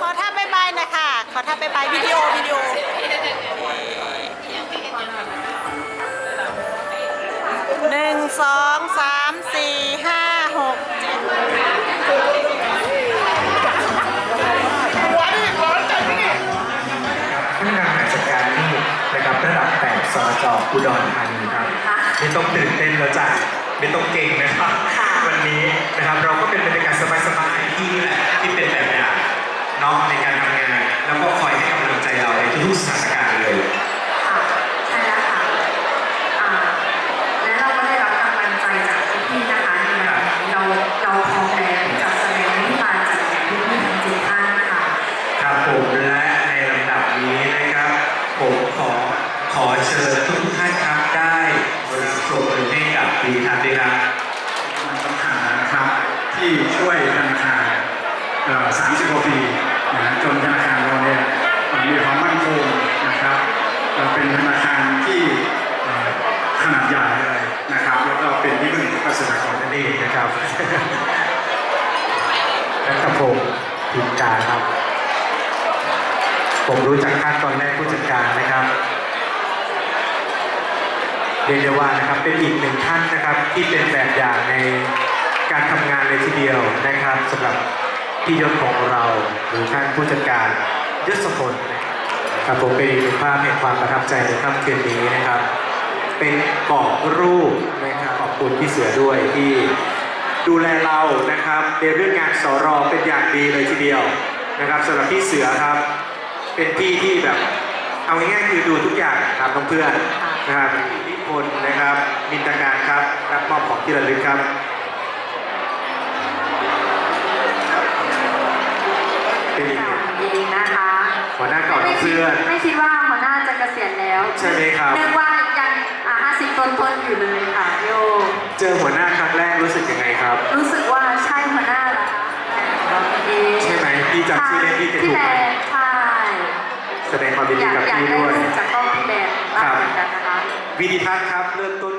ขอทับไปไปวิดีโอวิดีโอ หนึ่งสองสามสี่ห้าหกเจ็ดพนักงานจัดการหนี้นะครับระดับแปดสจอุดรธานีครับไม่ต้องตื่นเต้นแล้วจ้ะไม่ต้องเก่งนะครับ วันนี้นะครับเราก็เป็นบรรยากาศสบายๆที่นี่แหละที่เป็นแบบอย่าง เนาะในการทำงาน แล้วก็คอยให้กำลังใจเราในทุกๆสถานการณ์เลย ค่ะใช่แล้วค่ะอ่าและเราก็ได้รับกำลังใจจากพี่ๆนะคะในวันนี้เราเราพร้อมแล้วที่จะแสดงวิชาจิตแห่งพี่ๆทั้งเจ็ดท่านค่ะครับผมและในลำดับนี้นะครับ ผมขอขอเชิญทุกท่านครับได้รับปรบมือให้กับดีทันด้วยครับมันสำคัญนะครับที่ช่วยธนาคารเอ่อ30กว่าปี คารที่ขนาดใหญ่เลยนะครับ แล้วก็เป็นที่พึ่งของเกษตรกรนั่นเองนะครับนัทพงศ์พิมการครับ ผมรู้จักท่านตอนแรกผู้จัดการนะครับเรียกได้ว่านะครับเป็นอีกหนึ่งท่านนะครับที่เป็นแบบอย่างในการทำงานเลยทีเดียวนะครับสำหรับพี่ยศของเราหรือท่านผู้จัดการยศพลนะ ครับผมเป็นอีกหนึ่งภาพแห่งความประทับใจในค่ำคืนนี้นะครับ เป็นกรอบรูปนะครับขอบคุณพี่เสือด้วยที่ดูแลเรานะครับในเรื่องงานสอรอเป็นอย่างดีเลยทีเดียวนะครับสำหรับพี่เสือครับ เป็นพี่ที่แบบเอาง่ายๆคือดูทุกอย่างครับน้องเพื่อนนะครับนิพนธ์นะครับมินตการครับรับมอบของที่ระลึกครับเป็นอีกหนึ่งเองนะคะ หัวหน้าเก่าน้องเพื่อน ไม่คิดว่าหัวหน้าจะเกษียณแล้วใช่ไหมครับ นึกว่ายังห้าสิบต้นต้นๆอยู่เลยค่ะโย เจอหัวหน้าครั้งแรกรู้สึกยังไงครับ รู้สึกว่าใช่หัวหน้าเหรอคะเองใช่ไหมพี่จำชื่อเล่นพี่จะถูพี่กแบไหมนใช่แสดงความยินอดียากกับอยากพี่ได้ด้วย รูปจากกล้องพี่แบนบ้างเหมือนกันนะคะ วิดิทัศน์ครับ เริ่มต้น